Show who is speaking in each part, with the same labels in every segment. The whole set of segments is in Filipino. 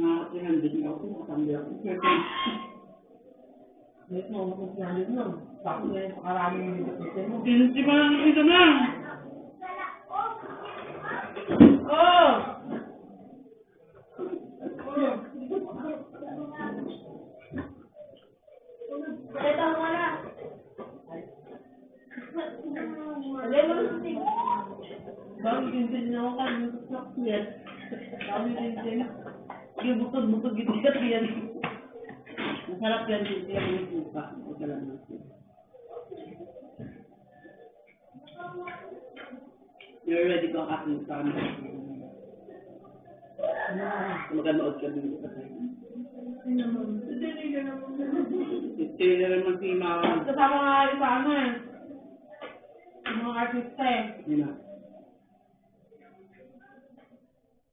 Speaker 1: Mga 300 na ako, makambi ako.
Speaker 2: Wait mo, kung sinali mo. Bakit na yung pakarami yung bibigyan mo?
Speaker 1: Kinti pa lang ito na.
Speaker 2: Oh!
Speaker 3: Ito mo na. Na
Speaker 2: Bakit tintin niya ako kanina sa yan? Bakit tintin?
Speaker 1: Yung bukod-bukod gibigat yan. Masarap yan, hindi yan yung suka. Ito lang natin. You're ready to aking sa amin. Maganood ka din sa na naman si Mama.
Speaker 2: Kasama nga kayo sa ano eh. Mga artista eh.
Speaker 1: Yun na.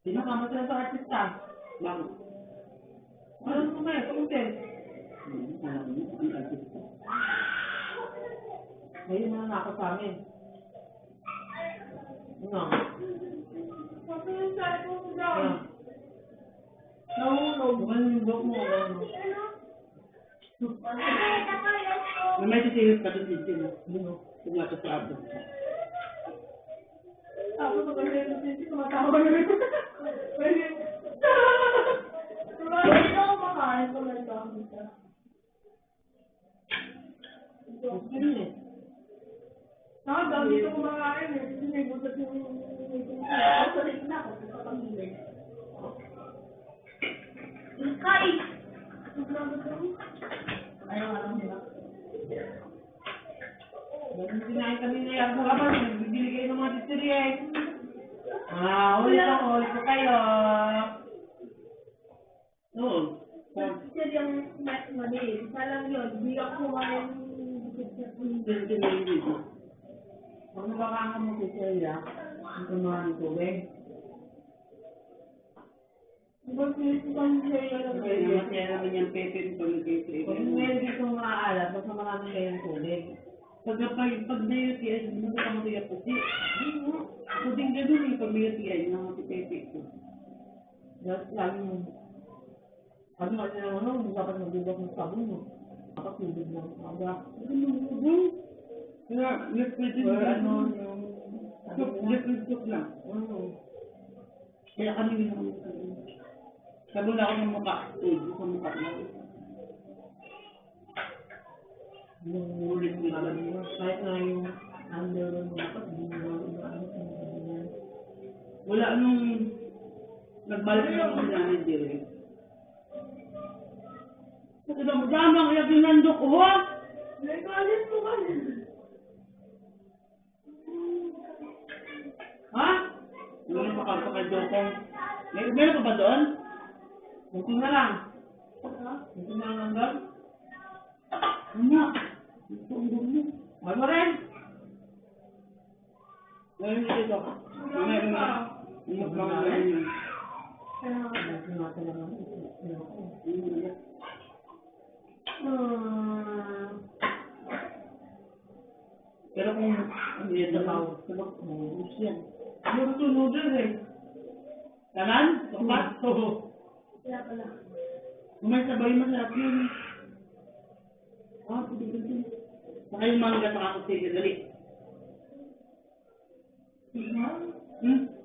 Speaker 2: Sinasama sila sa artista.
Speaker 1: Mama.
Speaker 2: Ano mo may, kumuntin.
Speaker 1: Hmm, Alam mo, ang artista.
Speaker 2: Ayun na nako sa amin. Ano?
Speaker 3: Sabi yung sabi ko daw.
Speaker 2: Nahulog. Ano yung buhok mo? Ano?
Speaker 1: May sisihip ka din.
Speaker 2: Ano?
Speaker 1: Tumata sa abo.
Speaker 3: Tapos yung sisi tumatawa na rin. Hindi ako makain ko lang daw dito.
Speaker 2: Eh.
Speaker 3: Ako daw dito kumakain eh. Kasi may butot yung sa na ako. Kapag-ilig. Kay! Ayaw lang nila.
Speaker 2: Kinain kami na yan. Mga ba, nagbibili kayo ng mga titirya eh. Ah, ulit ako, ulit ko kayo.
Speaker 1: Oo.
Speaker 3: Kasi yung mali. Isa lang yun. Hindi ako kumain
Speaker 1: Na yun dito.
Speaker 2: Kung nakakanga mo titirya, ito mga ng tubig.
Speaker 3: Diba sinisipang siya yung
Speaker 1: Kaya naman kaya pamigay sa
Speaker 2: Kung
Speaker 1: iba.
Speaker 2: meron dito maalat, basta marami kayo ng tubig.
Speaker 1: Pag pag pag na hindi ka matiyak po. Di, puding ganun eh, pag may tiyan, yung mga pepe ko.
Speaker 2: Lagi mo. Sabi nga sila ano, hindi dapat magbubukas ng mo. Dapat tubig lang. Aga.
Speaker 1: Kaya, liquid
Speaker 2: Or
Speaker 1: yung
Speaker 2: ano, yung...
Speaker 1: soup, liquid soup lang. Kaya kami ginawa ko. Sabi na ako ng mukha, tulo sa mukha lang.
Speaker 2: Yung ulit mo lang mo. Kahit na yung under mo dapat, hindi lang yung yung.
Speaker 1: Wala nung nagbalik na ako sa amin dire. Damang iyak yung nandok ko?
Speaker 3: Nagalit mo ka
Speaker 1: Ha? Meron pa ka pa dokong. Meron pa ba doon?
Speaker 2: Buti na lang. Buti na lang hanggang.
Speaker 1: Ano? Ito ang gulo.
Speaker 2: Ay mo rin.
Speaker 1: Meron dito. Meron na. Iyak lang ang ganyan yun.
Speaker 2: Buti na talaga.
Speaker 1: Ayun,
Speaker 2: Hmm.
Speaker 1: Pero kung ano yan na tao, sabag, mauus yan.
Speaker 2: Yung sunodin eh.
Speaker 1: Kalan? Sokat? Oo.
Speaker 3: Kaya pala.
Speaker 1: Kung may sabay, masarap yun. Ah, pwede ka din. Saka yung mangga sa kapatid, dali. Hmm?